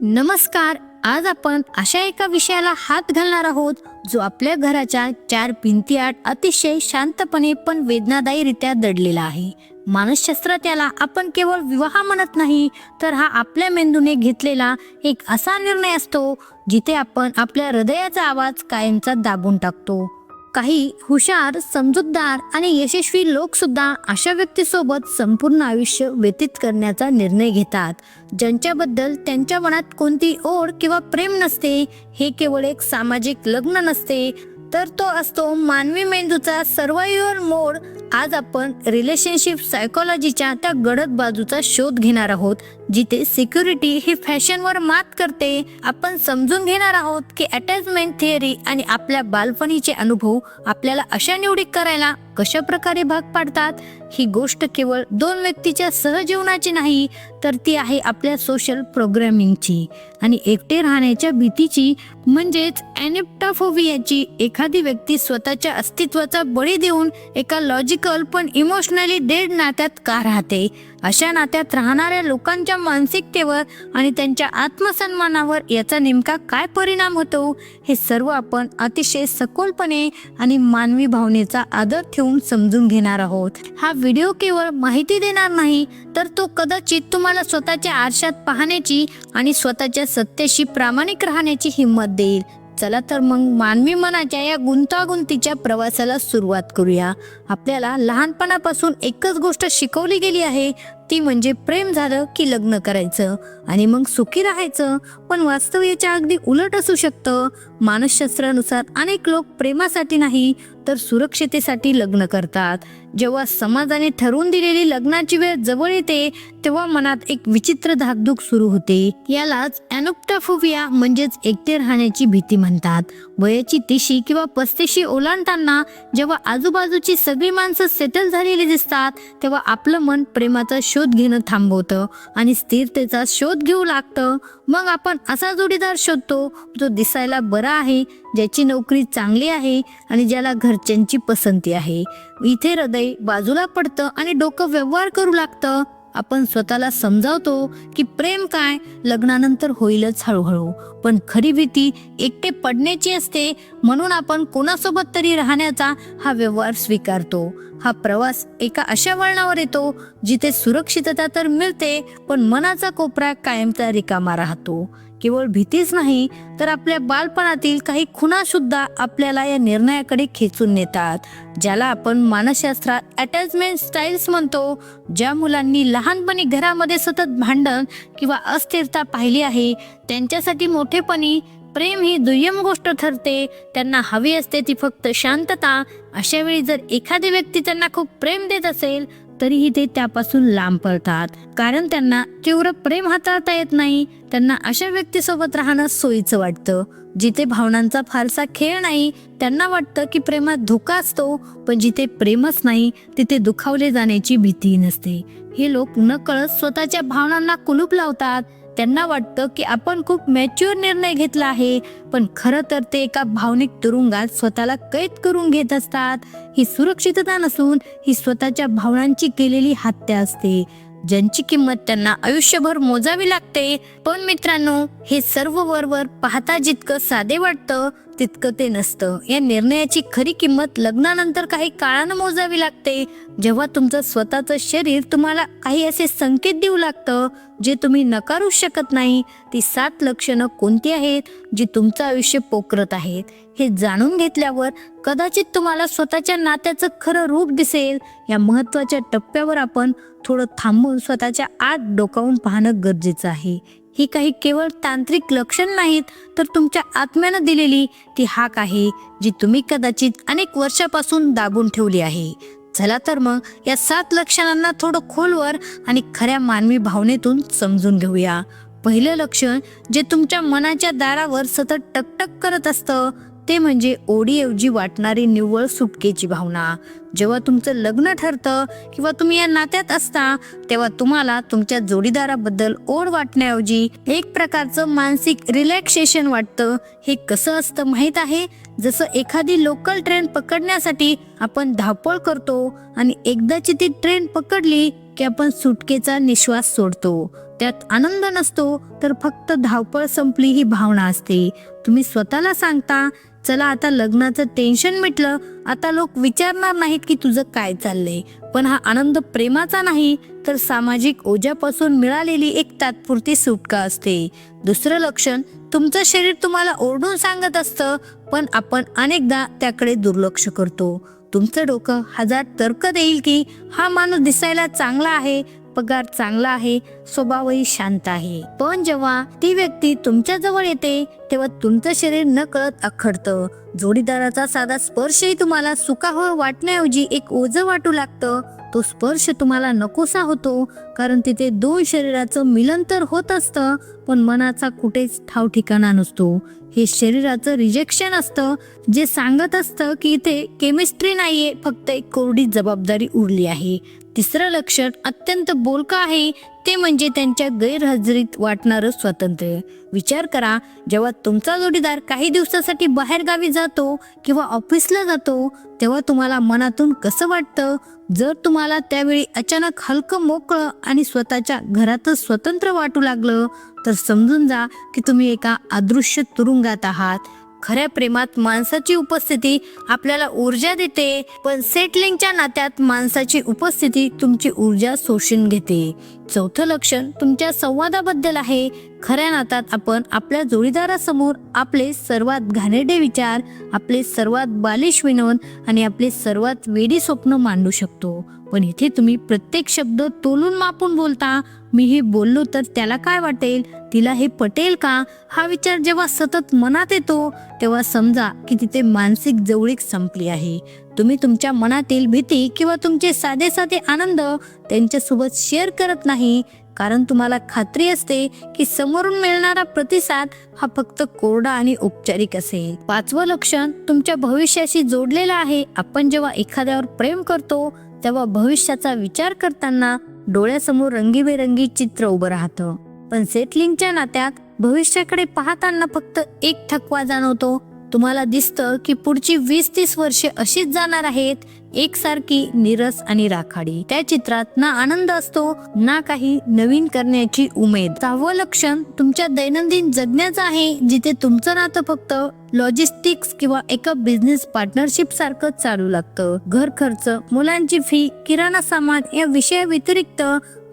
नमस्कार आज आपण अशा एका विषयाला हात घालणार आहोत जो आपल्या घराच्या चार भिंतीआड अतिशय शांतपणे पण वेदनादायीरित्या दडलेला आहे. मानसशास्त्रात याला आपण केवळ विवाह म्हणत नाही तर हा आपल्या मेंदूने घेतलेला एक असा निर्णय असतो जिथे आपण आपल्या हृदयाचा आवाज कायमचा दाबून टाकतो. काही हुशार समजूतदार आणि यशस्वी लोक सुद्धा अशा व्यक्तीसोबत संपूर्ण आयुष्य व्यतीत करण्याचा निर्णय घेतात ज्यांच्याबद्दल त्यांच्या मनात कोणती ओढ किंवा प्रेम नसते हे केवळ एक सामाजिक लग्न नसते तर तो असतो मानवी मेंदूचा सर्वायवल मोड आज आपण रिलेशनशिप सायकोलॉजीच्या त्या गडद बाजूचा शोध घेणार आहोत जिथे सिक्युरिटी ही फॅशनवर मात करते. आपण समजून घेणार आहोत की अटॅचमेंट थिअरी आणि आपल्या बालपणीचे अनुभव आपल्याला अशा निवडी करायला कशा प्रकारे भाग पाडतात? ही गोष्ट केवळ दोन व्यक्तीच्या सहजीवनाची नाही तर ती आहे आपल्या सोशल प्रोग्रॅमिंगची आणि एकटे राहण्याच्या भीतीची म्हणजेच ॲनिप्टाफोबियाची एखादी व्यक्ती स्वतःच्या अस्तित्वाचा बळी देऊन एका लॉजिकल पण इमोशनली डेड नात्यात का राहते? अशा नात्यात राहणाऱ्या लोकांच्या मानसिकतेवर आणि त्यांच्या आत्मसन्मानावर याचा नेमका काय परिणाम होतो हे सर्व आपण अतिशय सखोलपणे आणि मानवी भावनेचा आदर ठेवून समजून घेणार आहोत. हा व्हिडिओ केवळ माहिती देणार नाही तर तो कदाचित तुम्हाला स्वतःच्या आरशात पाहण्याची आणि स्वतःच्या सत्तेशी प्रामाणिक राहण्याची हिंमत देईल. चला तर मग मानवी मनाच्या या गुंतागुंतीच्या प्रवासाला सुरुवात करूया. आपल्याला लहानपणापासून एकच गोष्ट शिकवली गेली आहे. ती म्हणजे प्रेम झालं की लग्न करायचं. आणि मग सुखी राहायचं. पण वास्तव याच्या अगदी उलट असू शकतं. मानसशास्त्रानुसार अनेक लोक प्रेमासाठी नाही तर सुरक्षितेसाठी लग्न करतात. जेव्हा समाजाने ठरवून दिलेली लग्नाची वेळ जवळ येते तेव्हा मनात एक विचित्र धाकधूक सुरू होते. यालाच ॲनोप्टाफोबिया म्हणजेच एकटे राहण्याची भीती म्हणतात. वयाची तिशी किंवा पस्तीशी ओलांडताना जेव्हा आजूबाजूची सगळी माणसं सेटल झालेली दिसतात तेव्हा आपलं मन प्रेमाचा शोध घेणं थांबवतं आणि स्थिरतेचा शोध घेऊ लागतं. मग आपण असा जोडीदार शोधतो जो दिसायला बरा आहे ज्याची नोकरी चांगली आहे आणि ज्याला घरच्यांची पसंती आहे. इथे हृदय बाजूला पडतं आणि डोकं व्यवहार करू लागतं. आपण स्वतःला समजावतो की प्रेम काय? लग्नानंतर होईलच हळूहळू. पण खरी भीती एकटे पडण्याची असते. म्हणून आपण कोणासोबत तरी राहण्याचा हा व्यवहार स्वीकारतो. हा प्रवास एका अशा वळणावर येतो जिथे सुरक्षितता तर मिळते पण मनाचा कोपरा कायमचा रिकामा राहतो. केवळ भीतीच नाही तर आपल्या बालपणातील काही खुणा सुद्धा आपल्याला या निर्णयाकडे खेचून नेतात ज्याला आपण मानसशास्त्रात अटॅचमेंट स्टाईल्स म्हणतो ज्या मुलांनी लहानपणी घरामध्ये सतत भांडण किंवा अस्थिरता पाहिली आहे त्यांच्यासाठी मोठेपणी प्रेम ही दुय्यम गोष्ट ठरते त्यांना हवी असते ती फक्त शांतता. अशा वेळी जर एखादी व्यक्ती त्यांना खूप प्रेम देत असेल तरीही ते त्यापासून लांब पडतात कारण त्यांना तीव्र प्रेम हाताळता येत नाही त्यांना अशा व्यक्तीसोबत राहणं सोयीचं वाटतं जिथे भावनांचा फारसा खेळ नाही त्यांना वाटतं की प्रेमात धोका असतो पण जिथे प्रेमच नाही तिथे दुखावले जाण्याची भीती नसते. हे लोक नकळत स्वतःच्या भावनांना कुलूप लावतात. त्यांना वाटतं की आपण खूप मॅच्युअर निर्णय घेतला आहे पण खरं तर ते एका भावनिक तुरुंगात स्वतःला कैद करून घेत असतात. ही सुरक्षितता नसून ही स्वतःच्या भावनांची केलेली हत्या असते. ज्यांची किंमत त्यांना आयुष्यभर मोजावी लागते. पण मित्रांनो हे सर्व वरवर पाहता जितकं साधे वाटतं तितकं ते नसतं. या निर्णयाची खरी किंमत लग्नानंतर काही काळानं मोजावी लागते. जेव्हा तुमचं स्वतःचं शरीर तुम्हाला काही असे संकेत देऊ लागतं जे तुम्ही नकारू शकत नाही ती सात लक्षणं कोणती आहेत जी तुमचं आयुष्य पोखरत आहेत? हे जाणून घेतल्यावर कदाचित तुम्हाला स्वतःच्या नात्याचं खरं रूप दिसेल. या महत्त्वाच्या टप्प्यावर आपण थोडं थांबून स्वतःच्या आत डोकावून पाहणं गरजेचं आहे. ही काही केवळ तांत्रिक लक्षण नाहीत तर तुमच्या आत्म्यानं दिलेली ती हाक आहे जी तुम्ही कदाचित अनेक वर्षापासून दाबून ठेवली आहे. चला तर मग या सात लक्षणांना थोडं खोलवर आणि खऱ्या मानवी भावनेतून समजून घेऊया. पहिलं लक्षण जे तुमच्या मनाच्या दारावर सतत टकटक करत असतं ते म्हणजे ओढीऐवजी वाटणारी निव्वळ सुटकेची भावना. जेव्हा तुमचं लग्न ठरतं किंवा तुम्ही या नात्यात असता तेव्हा तुम्हाला तुमच्या जोडीदाराबद्दल ओढ वाटण्याऐवजी एक प्रकारचं मानसिक रिलॅक्सेशन वाटतं. हे कसं असतं माहीत आहे? जसं एखादी लोकल ट्रेन पकडण्यासाठी आपण धावपळ करतो आणि एकदाची ती ट्रेन पकडली की आपण सुटकेचा निश्वास सोडतो. त्यात आनंद नसतो तर फक्त धावपळ संपली ही भावना असते. तुम्ही स्वतःला सांगता चला आता लग्नाचं टेन्शन मिटलं आता लोक विचारणार नाहीत की तुझं काय चाललंय. पण हा आनंद प्रेमाचा नाही तर सामाजिक ओझ्यापासून मिळालेली एक तात्पुरती सुटका असते. दुसरं लक्षण तुमचं शरीर तुम्हाला ओरडून सांगत असतं पण आपण अनेकदा त्याकडे दुर्लक्ष करतो. तुमचं डोकं हजार तर्क देईल की हा माणूस दिसायला चांगला आहे पगार चांगला आहे स्वभावही शांत आहे. पण जेव्हा ती व्यक्ती तुमच्या जवळ येते तेव्हा तुमचं शरीर न कळत अखडतं जोडीदाराचा साधा स्पर्शही तुम्हाला सुखावं वाटण्याऐवजी एक ओझं वाटू लागतं. तो स्पर्श तुम्हाला नकोसा होतो कारण तिथे दोन शरीराचं मिलन तर होत असतं पण मनाचा कुठेच ठाव ठिकाणा नसतो. हे शरीराचं रिजेक्शन असतं जे सांगत असतं की इथे केमिस्ट्री नाहीये फक्त एक कोरडी जबाबदारी उरली आहे. तिसरं लक्षण अत्यंत बोलकं आहे ते म्हणजे त्यांच्या गैरहजेरीत वाटणारं स्वातंत्र्य. विचार करा जेव्हा तुमचा जोडीदार काही दिवसासाठी बाहेर गावी जातो किंवा ऑफिसला जातो तेव्हा तुम्हाला मनातून कसं वाटतं? जर तुम्हाला त्यावेळी अचानक हलकं मोकळं आणि स्वतःच्या घरातच स्वतंत्र वाटू लागलं तर समजून जा की तुम्ही एका अदृश्य तुरुंगात आहात. खऱ्या प्रेमात माणसाची उपस्थिती आपल्याला ऊर्जा देते पण सेटलिंगच्या नात्यात माणसाची उपस्थिती तुमची ऊर्जा शोषून घेते. चौथं लक्षण तुमच्या संवादाबद्दल आहे. खऱ्या नात्यात आपण आपल्या जोडीदारासमोर आपले सर्वात घाणेरडे विचार आपले सर्वात बालिश विनोद आणि आपले सर्वात वेडी स्वप्न मांडू शकतो. पण इथे तुम्ही प्रत्येक शब्द तोलून मापून बोलता. मी हे बोललो तर त्याला काय वाटेल? तिला हे पटेल का? हा विचार जेव्हा सतत मनात येतो तेव्हा समजा की तिथे मानसिक जवळीक संपली आहे. तुम्ही तुमच्या मनातील भीती किंवा तुमचे साधे साधे आनंद त्यांच्यासोबत शेअर करत नाही. कारण तुम्हाला खात्री असते की समोरून मिळणारा प्रतिसाद हा फक्त कोरडा आणि औपचारिक असेल. पाचवं लक्षण तुमच्या भविष्याशी जोडलेलं आहे. आपण जेव्हा एखाद्यावर प्रेम करतो तेव्हा भविष्याचा विचार करताना डोळ्यासमोर रंगीबेरंगी चित्र उभं राहतं. पण सेटलिंगच्या नात्यात भविष्याकडे पाहताना फक्त एक थकवा जाणवतो तुम्हाला दिसतं की पुढची वीस तीस वर्षे अशीच जाणार आहेत. एकसारखी निरस आणि राखाडी. त्या चित्रात ना आनंद असतो ना काही नवीन करण्याची उमेद. सहावं लक्षण तुमच्या दैनंदिन जगण्याचं आहे जिथे तुमचं नातं फक्त लॉजिस्टिक्स किंवा एका बिझनेस पार्टनरशिप सारखं चालू लागतं. घर खर्च मुलांची फी किराणा सामान या विषया व्यतिरिक्त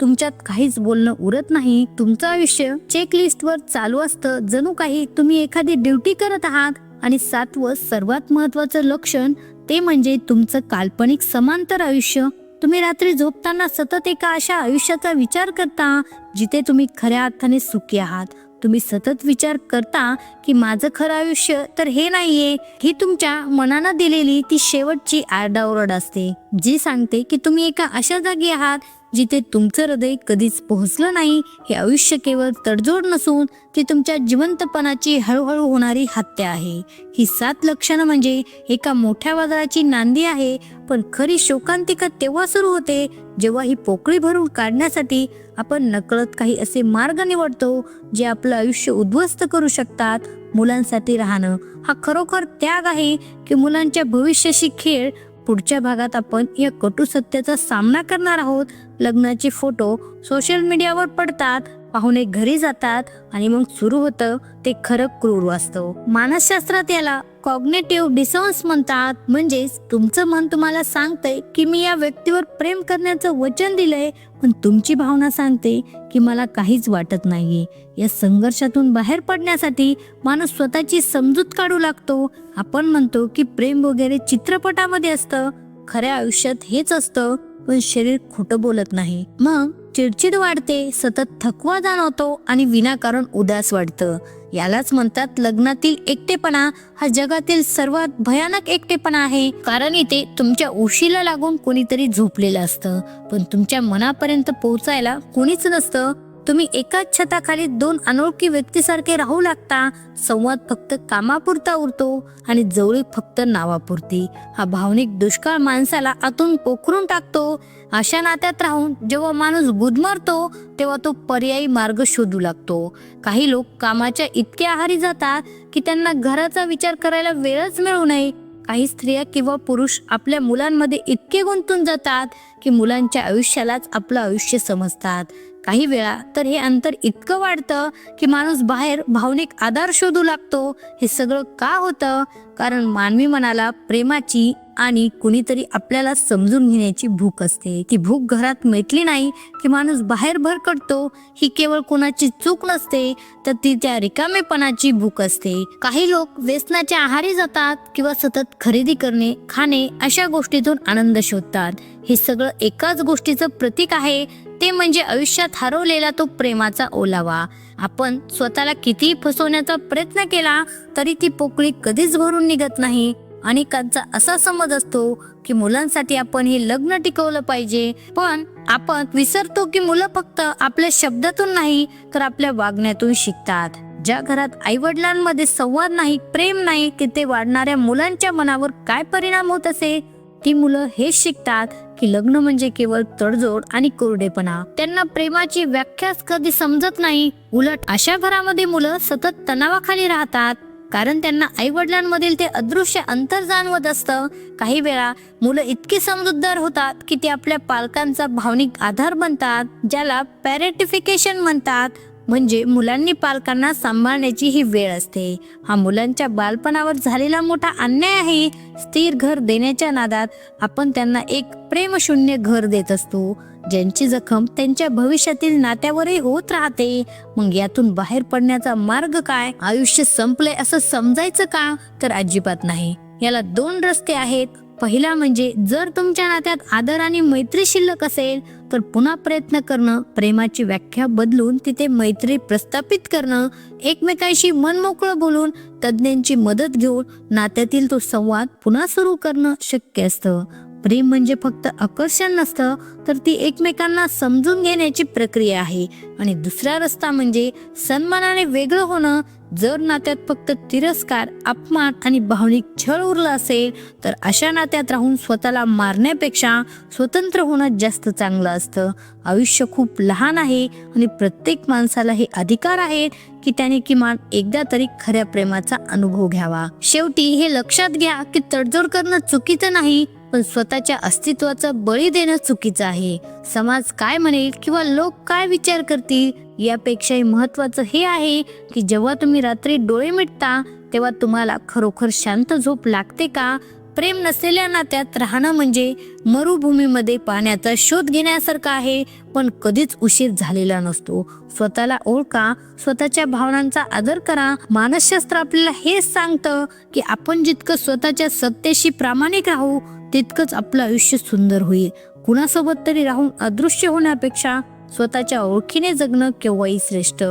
तुमच्यात काहीच बोलणं उरत नाही. तुमचं आयुष्य चेकलिस्ट वर चालू असतं. जणू काही तुम्ही एखादी ड्युटी करत आहात आणि सातवं सर्वात महत्वाचं लक्षण ते म्हणजे तुमचं काल्पनिक समांतर आयुष्य. तुम्ही रात्री झोपताना सतत एका अशा आयुष्याचा विचार करता जिथे तुम्ही खऱ्या अर्थाने सुखी आहात. तुम्ही सतत विचार करता की माझं खरं आयुष्य तर हे नाहीये. ही तुमच्या मनानं दिलेली ती शेवटची आरडाओरड असते जी सांगते की तुम्ही एका अशा जागी आहात जिथे तुमचं हृदय कधीच पोहोचलं नाही हे आयुष्य केवळ तडजोड नसून ती तुमच्या जिवंतपणाची हळूहळू होणारी हत्या आहे. ही सात लक्षणं म्हणजे एका मोठ्या वादळाची नांदी आहे पण खरी शोकांतिका तेव्हा सुरू होते जेव्हा ही पोकळी भरून काढण्यासाठी आपण नकळत काही असे मार्ग निवडतो जे आपलं आयुष्य उद्ध्वस्त करू शकतात. मुलांसाठी राहणं हा खरोखर त्याग आहे की मुलांच्या भविष्याशी खेळ पुढच्या भागात आपण या कटू सत्याचा सामना करणार आहोत लग्नाचे फोटो सोशल मीडियावर पडतात पाहुणे घरी जातात आणि मग सुरू होतं ते खरं क्रूर वास्तव. मानसशास्त्रात याला कॉग्नेटिव्ह डिसॉन्स म्हणतात. म्हणजेच तुमचं मन तुम्हाला सांगतंय की मी या व्यक्तीवर प्रेम करण्याचं वचन दिलंय पण तुमची भावना सांगते की मला काहीच वाटत नाहीये. या संघर्षातून बाहेर पडण्यासाठी माणूस स्वतःची समजूत काढू लागतो. आपण म्हणतो की प्रेम वगैरे चित्रपटामध्ये असतं. खऱ्या आयुष्यात हेच असतं. पण शरीर खोटं बोलत नाही. मग चिडचिड वाढते सतत थकवा जाणवतो आणि विनाकारण उदास वाटतं. यालाच म्हणतात लग्नातील एकटेपणा. हा जगातील सर्वात भयानक एकटेपणा आहे. कारण इथे तुमच्या उशीला लागून कोणीतरी झोपलेलं असतं. पण तुमच्या मनापर्यंत पोहोचायला कोणीच नसतं. तुम्ही एकाच छताखाली दोन अनोळखी व्यक्तीसारखे राहू लागता. संवाद फक्त कामापुरता उरतो आणि जवळीक फक्त नावापुरती. हा भावनिक दुष्काळ माणसाला आतून पोखरून टाकतो. अशा नात्यात राहून जेव्हा माणूस गुदमरतो तेव्हा तो पर्यायी मार्ग शोधू लागतो. काही लोक कामाच्या इतके आहारी जातात की त्यांना घराचा विचार करायला वेळच मिळू नये. काही स्त्रिया किंवा पुरुष आपल्या मुलांमध्ये इतके गुंतून जातात की मुलांच्या आयुष्यालाच आपलं आयुष्य समजतात. काही वेळा तर हे अंतर इतकं वाढतं की माणूस बाहेर भावनिक आधार शोधू लागतो. हे सगळं का होतं? कारण मानवी मनाला प्रेमाची आणि कुणीतरी आपल्याला समजून घेण्याची भूक असते. ती भूक घरात मिटली नाही की माणूस बाहेर भरकटतो ही केवळ कोणाची चूक नसते तर ती त्या रिकामेपणाची भूक असते. काही लोक व्यसनाच्या आहारी जातात किंवा सतत खरेदी करणे खाणे अशा गोष्टीतून आनंद शोधतात. हे सगळं एकाच गोष्टीचं प्रतीक आहे. ते म्हणजे आयुष्यात हरवलेला तो प्रेमाचा ओलावा. आपण स्वतःला कितीही फसवण्याचा प्रयत्न केला तरी ती पोकळी कधीच भरून निघत नाही. अनेकांचा असा समज असतो की मुलांसाठी आपण हे लग्न टिकवलं पाहिजे. पण आपण विसरतो की मुलं फक्त आपल्या शब्दातून नाही तर आपल्या वागण्यातून शिकतात. ज्या घरात आई वडिलांमध्ये संवाद नाही प्रेम नाही तिथे वाढणाऱ्या मुलांच्या मनावर काय परिणाम होत असे? ती मुलं हेच शिकतात. की लग्न म्हणजे केवळ तडजोड आणि कोरडेपणा. त्यांना प्रेमाची व्याख्याच कधी समजत नाही. उलट अशा घरामध्ये मुलं सतत तणावाखाली राहतात. कारण त्यांना आई वडिलांमधील ते अदृश्य अंतर जाणवत असतं. काही वेळा मुलं इतकी समजूतदार होतात की ते आपल्या पालकांचा भावनिक आधार बनतात ज्याला पॅरेटिफिकेशन म्हणतात. म्हणजे मुलांनी पालकांना सांभाळण्याची ही वेळ असते. हा मुलांच्या बालपणावर झालेला मोठा अन्याय आहे. स्थिर घर देण्याच्या नादात आपण त्यांना एक प्रेमशून्य घर देत असतो. ज्यांची जखम त्यांच्या भविष्यातील नात्यावरही होत राहते. मग यातून बाहेर पडण्याचा मार्ग काय? आयुष्य संपले असं समजायचं का? तर अजिबात नाही. याला दोन रस्ते आहेत. पहिला म्हणजे जर तुमच्या नात्यात आदर आणि मैत्री शिल्लक असेल तर पुन्हा प्रयत्न करणं प्रेमाची व्याख्या बदलून तिथे मैत्री प्रस्थापित करणं एकमेकांशी मनमोकळं बोलून तज्ज्ञांची मदत घेऊन नात्यातील तो संवाद पुन्हा सुरू करणं शक्य असतं. प्रेम म्हणजे फक्त आकर्षण नसतं तर ती एकमेकांना समजून घेण्याची प्रक्रिया आहे. आणि दुसरा रस्ता म्हणजे सन्मानाने वेगळं होणं जर नात्यात फक्त तिरस्कार अपमान आणि भावनिक छळ उरला असेल तर अशा नात्यात राहून स्वतःला मारण्यापेक्षा स्वतंत्र होणं जास्त चांगलं असतं. आयुष्य खूप लहान आहे आणि प्रत्येक माणसाला हे अधिकार आहेत की त्याने किमान एकदा तरी खऱ्या प्रेमाचा अनुभव घ्यावा. शेवटी हे लक्षात घ्या की तडजोड करणं चुकीचं नाही पण स्वतःच्या अस्तित्वाचं बळी देणं चुकीचं आहे. समाज काय म्हणेल किंवा लोक काय विचार करतील यापेक्षाही महत्वाचं हे आहे की जेव्हा तुम्ही रात्री डोळे मिटता तेव्हा तुम्हाला खरोखर शांत झोप लागते का? प्रेम नसलेल्या नात्यात राहणं म्हणजे मरुभूमीमध्ये पाण्याचा शोध घेण्यासारखं आहे पण कधीच उशीर झालेला नसतो. स्वतःला ओळखा स्वतःच्या भावनांचा आदर करा. मानसशास्त्र आपल्याला हेच सांगतं की आपण जितकं स्वतःच्या सत्तेशी प्रामाणिक राहू तितकंच आपलं आयुष्य सुंदर होईल. कुणासोबत तरी राहून अदृश्य होण्यापेक्षा स्वतःच्या ओळखीने जगणं केव्हाही श्रेष्ठ.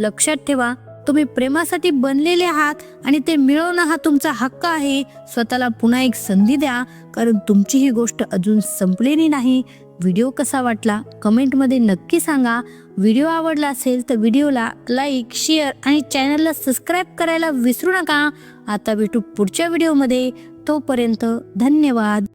लक्षात ठेवा तुम्ही प्रेमासाठी बनलेले आहात आणि ते मिळवणं हा तुमचा हक्क आहे. स्वतःला पुन्हा एक संधी द्या कारण तुमची ही गोष्ट अजून संपलेली नाही. व्हिडिओ कसा वाटला? कमेंटमध्ये नक्की सांगा. व्हिडिओ आवडला असेल तर व्हिडिओला लाईक शेअर आणि चॅनलला सबस्क्राईब करायला विसरू नका. आता भेटू पुढच्या व्हिडिओमध्ये. तोपर्यंत धन्यवाद.